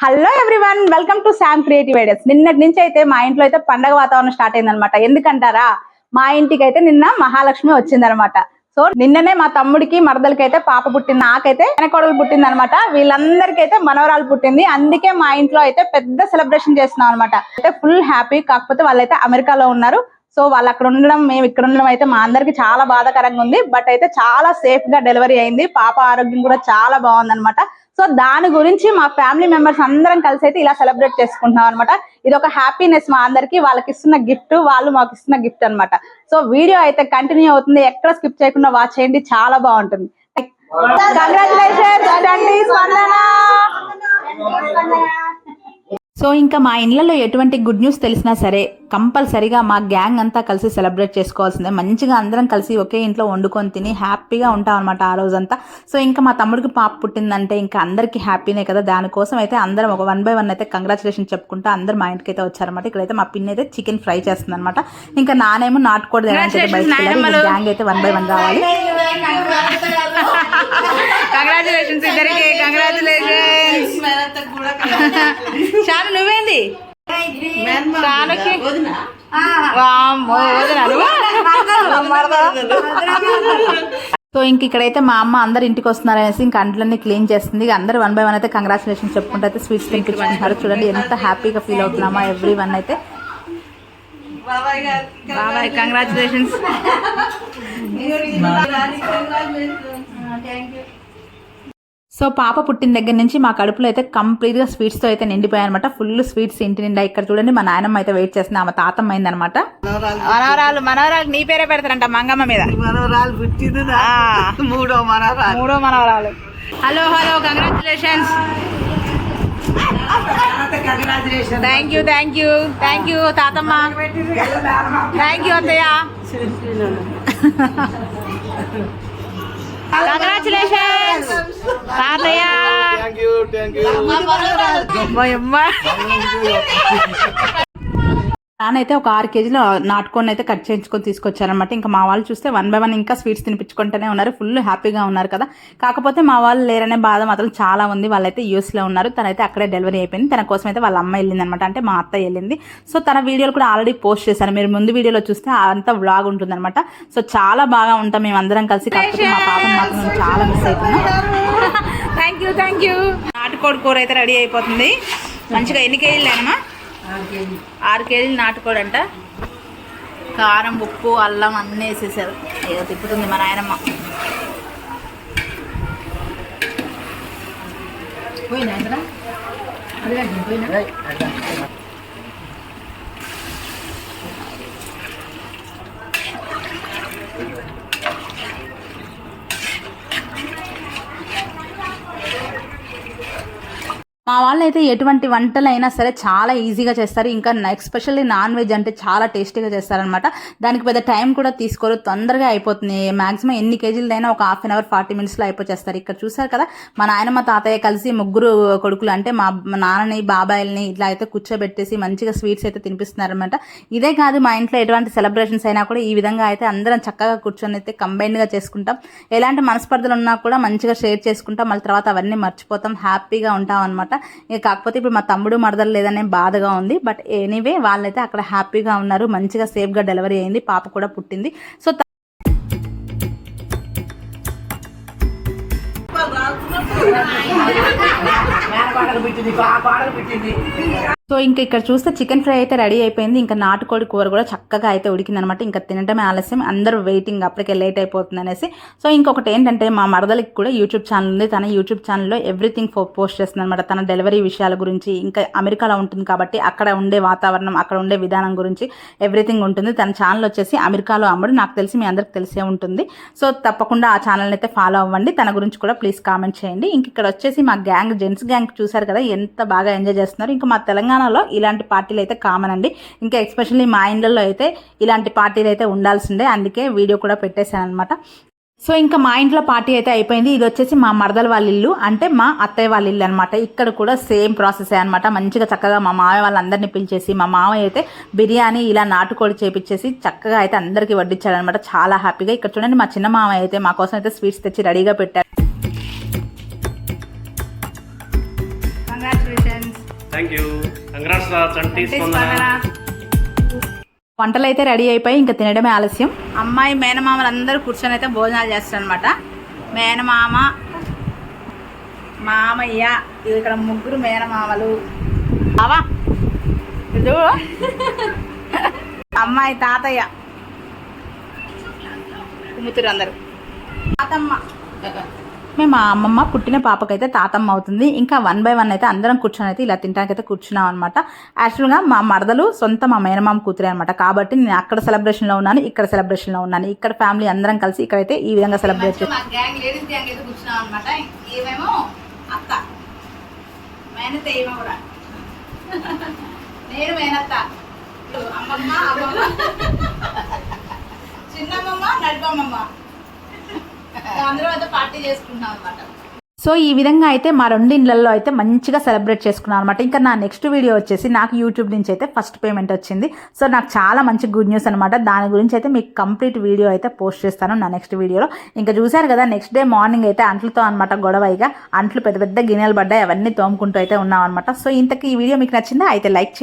Hello everyone welcome to Sam creative ideas నిన్నటి నుంచి అయితే మా ఇంట్లో అయితే పండగ వాతావరణం స్టార్ట్ అయిందనమాట ఎందుకంటారా? మా ఇంటికి అయితే నిన్న మహాలక్ష్మి వచ్చిందనమాట సో నిన్ననే మా తమ్ముడికి మరదలకి అయితే పాప పుట్టింది నాకైతే వెనకొడలు పుట్టింది అనమాట అయితే మనవరాలు పుట్టింది. అందుకే మా ఇంట్లో అయితే పెద్ద సెలబ్రేషన్ చేస్తున్నాం అనమాట అయితే ఫుల్ హ్యాపీ కాకపోతే వాళ్ళైతే అమెరికాలో ఉన్నారు. సో వాళ్ళు అక్కడ ఉండడం మేము ఇక్కడ ఉండడం అయితే మా అందరికి చాలా బాధాకరంగా ఉంది. బట్ అయితే చాలా సేఫ్గా డెలివరీ అయింది. పాప ఆరోగ్యం కూడా చాలా బాగుందన్నమాట. సో దాని గురించి మా ఫ్యామిలీ మెంబర్స్ అందరం కలిసి అయితే ఇలా సెలబ్రేట్ చేసుకుంటున్నాం అనమాట ఇది ఒక హ్యాపీనెస్ మా అందరికి వాళ్ళకి ఇస్తున్న గిఫ్ట్ వాళ్ళు మాకు ఇస్తున్న గిఫ్ట్ అన్నమాట. సో వీడియో అయితే కంటిన్యూ అవుతుంది ఎక్కడ స్కిప్ చేయకుండా వాచ్ చేయండి చాలా బాగుంటుంది. సో ఇంకా మా ఇళ్ళలో ఎటువంటి గుడ్ న్యూస్ తెలిసినా సరే కంపల్సరీగా మా గ్యాంగ్ అంతా కలిసి సెలబ్రేట్ చేసుకోవాల్సిందే. మంచిగా అందరం కలిసి ఒకే ఇంట్లో వండుకొని తిని హ్యాపీగా ఉంటాం అనమాట ఆ రోజంతా. సో ఇంకా మా తమ్ముడికి పాప పుట్టిందంటే ఇంకా అందరికీ హ్యాపీనే కదా. దానికోసం అయితే అందరం ఒక వన్ బై వన్ అయితే కంగ్రాచులేషన్ చెప్పుకుంటూ అందరు మా ఇంటికి అయితే వచ్చారనమాట ఇక్కడైతే మా పిన్ అయితే చికెన్ ఫ్రై చేస్తుంది అనమాట ఇంకా నానేమో నాటుకోడి గ్యాంగ్ అయితే వన్ బై వన్ రావాలి. చాలు నువ్వేంది? సో ఇంక ఇక్కడైతే మా అమ్మ అందరు ఇంటికి వస్తున్నారు అనేసి ఇంక అంట్లన్నీ క్లీన్ చేస్తుంది. అందరు వన్ బై వన్ అయితే కంగ్రాచులేషన్ చెప్పుకుంటూ అయితే స్వీట్స్ తినిపించుకుంటున్నారు. చూడండి ఎంత హ్యాపీగా ఫీల్ అవుతున్నామా ఎవ్రీ వన్ అయితే. బాబాయ్ కంగ్రాచులేషన్స్ సో పాప పుట్టిన దగ్గర నుంచి మా కడుపులో అయితే కంప్లీట్గా స్వీట్స్తో అయితే నిండిపోయాయి అనమాట ఫుల్ స్వీట్స్ ఇంటి నిండా. ఇక్కడ చూడండి మా నాయనమ్మ అయితే వెయిట్ చేస్తుంది. ఆమె తాతమ్మ అయిందనమాట మనవరాలు మనవరాలు నీ పేరే పెడతారంట మంగమ్మ మీద. మనవరాలు పుట్టింది. మూడో మనవరాలు. మూడో మనవరాలు. Hello hello congratulations congratulation thank you thank you thank you తాతమ్మ. Thank you అత్తయ్య. కంగ్రాచులేషన్స్ తాతయ్య! అమ్మ నానైతే ఒక ఆరు కేజీలు నాటుకొని అయితే కట్ చేయించుకొని తీసుకొచ్చారనమాట ఇంకా మా వాళ్ళు చూస్తే వన్ బై వన్ ఇంకా స్వీట్స్ తినిపించుకుంటూనే ఉన్నారు. ఫుల్ హ్యాపీగా ఉన్నారు కదా. కాకపోతే మా వాళ్ళు లేరనే బాధ మాత్రం చాలా ఉంది. వాళ్ళైతే యూఎస్లో ఉన్నారు. తనైతే అక్కడే డెలివరీ అయిపోయింది. తన కోసం అయితే వాళ్ళ అమ్మ వెళ్ళింది అనమాట అంటే మా అత్త వెళ్ళింది. సో తన వీడియోలు కూడా ఆల్రెడీ పోస్ట్ చేశాను మీరు ముందు వీడియోలో చూస్తే అంతా వ్లాగ్ ఉంటుందన్నమాట. సో చాలా బాగా ఉంటాం. మేము అందరం కలిసి కాకపోతే మా పాపను మాత్రం చాలా మిస్ అవుతున్నాం. థ్యాంక్ యూ థ్యాంక్ యూ నాటుకోడి కూర అయితే రెడీ అయిపోతుంది. మంచిగా ఎన్ని కేజీలు ఆరు కేజీలు నాటుకోడి అంట కారం ఉప్పు అల్లం అన్నీ వేసేసారు. ఏదో తిప్పుతుంది మా నాయనమ్మ. మా వాళ్ళు అయితే ఎటువంటి వంటలైనా సరే చాలా ఈజీగా చేస్తారు. ఇంకా ఎస్పెషల్లీ నాన్ వెజ్ అంటే చాలా టేస్టీగా చేస్తారనమాట దానికి పెద్ద టైం కూడా తీసుకోరు. తొందరగా అయిపోతుంది. మాక్సిమం ఎన్ని కేజీలైనా ఒక హాఫ్ అన్ అవర్ ఫార్టీ మినిట్స్లో అయిపోచేస్తారు. ఇక్కడ చూసారు కదా మా నాయన మా తాతయ్య కలిసి ముగ్గురు కొడుకులు అంటే మా మా నాన్నని బాబాయిల్ని ఇట్లా అయితే కూర్చోబెట్టేసి మంచిగా స్వీట్స్ అయితే తినిపిస్తున్నారనమాట ఇదే కాదు మా ఇంట్లో ఎటువంటి సెలబ్రేషన్స్ అయినా కూడా ఈ విధంగా అయితే అందరం చక్కగా కూర్చొని అయితే కంబైన్డ్గా చేసుకుంటాం. ఎలాంటి మనస్పర్ధలు ఉన్నా కూడా మంచిగా షేర్ చేసుకుంటాం. మళ్ళీ తర్వాత అవన్నీ మర్చిపోతాం. హ్యాపీగా ఉంటాం అనమాట ఇక కాకపోతే ఇప్పుడు మా తమ్ముడు మరదలు లేదనే బాధగా ఉంది. బట్ ఎనీవే వాళ్ళైతే అక్కడ హ్యాపీగా ఉన్నారు. మంచిగా సేఫ్గా డెలివరీ అయింది. పాప కూడా పుట్టింది. సో పాటలు పెట్టింది పాటలు పెట్టింది. సో ఇంకా ఇక్కడ చూస్తే చికెన్ ఫ్రై అయితే రెడీ అయిపోయింది. ఇంకా నాటుకోడి కూర కూడా చక్కగా అయితే ఉడికింది అనమాట ఇంకా తినటమే ఆలస్యం. అందరూ వెయిటింగ్ అప్పటికే లేట్ అయిపోతుంది అనేసి సో ఇంకొకటి ఏంటంటే మా మరదలకి కూడా యూట్యూబ్ ఛానల్ ఉంది. తన యూట్యూబ్ ఛానల్లో ఎవ్రీథింగ్ పోస్ట్ చేస్తుంది అనమాట తన డెలివరీ విషయాల గురించి. ఇంకా అమెరికాలో ఉంటుంది కాబట్టి అక్కడ ఉండే వాతావరణం అక్కడ ఉండే విధానం గురించి ఎవ్రీథింగ్ ఉంటుంది. తన ఛానల్ వచ్చేసి అమెరికాలో అమ్మడు. నాకు తెలిసి మీ అందరికి తెలిసే ఉంటుంది. సో తప్పకుండా ఆ ఛానల్ని అయితే ఫాలో అవ్వండి. తన గురించి కూడా ప్లీజ్ కామెంట్ చేయండి. ఇంక ఇక్కడ వచ్చేసి మా గ్యాంగ్ జెంట్స్ గ్యాంగ్ చూసారు కదా? ఎంత బాగా ఎంజాయ్ చేస్తున్నారు. ఇంకా మా తెలంగాణ తెలంగాణలో ఇలాంటి పార్టీలు అయితే కామన్ అండి. ఇంకా ఎస్పెషల్లీ మా ఇండ్లలో అయితే ఇలాంటి పార్టీలు అయితే ఉండాల్సిందే. అందుకే వీడియో కూడా పెట్టేశాను అనమాట సో ఇంకా మా ఇంట్లో పార్టీ అయితే అయిపోయింది. ఇది వచ్చేసి మా మరదల వాళ్ళ ఇల్లు అంటే మా అత్తయ్య వాళ్ళ ఇల్లు అనమాట ఇక్కడ కూడా సేమ్ ప్రాసెస్ అనమాట మంచిగా చక్కగా మా మావయ్య వాళ్ళందరినీ పిలిచేసి మా మావయ్య అయితే బిర్యానీ ఇలా నాటుకోడి చేపించేసి చక్కగా అయితే అందరికీ వడ్డించాడనమాట చాలా హ్యాపీగా ఇక్కడ చూడండి మా చిన్న మామయ్య అయితే మా కోసం అయితే స్వీట్స్ తెచ్చి రెడీగా పెట్టారు. థ్యాంక్ యూ కంగ్రాట్స్ రా చంటి స్పందన వంటలు అయితే రెడీ అయిపోయి ఇంకా తినడమే ఆలస్యం. అమ్మాయి మేనమామలు అందరూ కూర్చొని అయితే భోజనాలు చేస్తారు అనమాట మేనమామ మామయ్య ఇది ఇక్కడ ముగ్గురు మేనమామలు. అవా ఇది అమ్మాయి తాతయ్య. కుముతురు అందరు. తాతమ్మ. మేము మా అమ్మమ్మ పుట్టిన పాపకైతే తాతమ్మ అవుతుంది. ఇంకా వన్ బై వన్ అయితే అందరం కూర్చొని అయితే ఇలా తినడానికి అయితే కూర్చున్నాం అనమాట యాక్చువల్గా మా మరదలు సొంత మా మేనమామ కూతురే అనమాట కాబట్టి నేను అక్కడ సెలబ్రేషన్లో ఉన్నాను ఇక్కడ సెలబ్రేషన్లో ఉన్నాను. ఇక్కడ ఫ్యామిలీ అందరం కలిసి ఇక్కడైతే ఈ విధంగా సెలబ్రేట్ చేస్తాం. గ్యాంగ్ అందరూ అయితే పార్టీ చేసుకుంటున్నాం అనమాట సో ఈ విధంగా అయితే మా రెండు ఇళ్ళల్లో అయితే మంచిగా సెలబ్రేట్ చేసుకున్నాను అనమాట ఇంకా నా నెక్స్ట్ వీడియో వచ్చేసి నాకు యూట్యూబ్ నుంచి అయితే ఫస్ట్ పేమెంట్ వచ్చింది. సో నాకు చాలా మంచి గుడ్ న్యూస్ అనమాట దాని గురించి అయితే మీకు కంప్లీట్ వీడియో అయితే పోస్ట్ చేస్తాను నా నెక్స్ట్ వీడియోలో. ఇంకా చూశారు కదా నెక్స్ట్ డే మార్నింగ్ అయితే అంట్లతో అనమాట గొడవైగా అంట్లు పెద్ద పెద్ద గిన్నెలు పడ్డాయి అవన్నీ తోముకుంటూ అయితే ఉన్నాం అనమాట సో ఇంతకీ ఈ వీడియో మీకు నచ్చిందా? అయితే లైక్ చేయండి.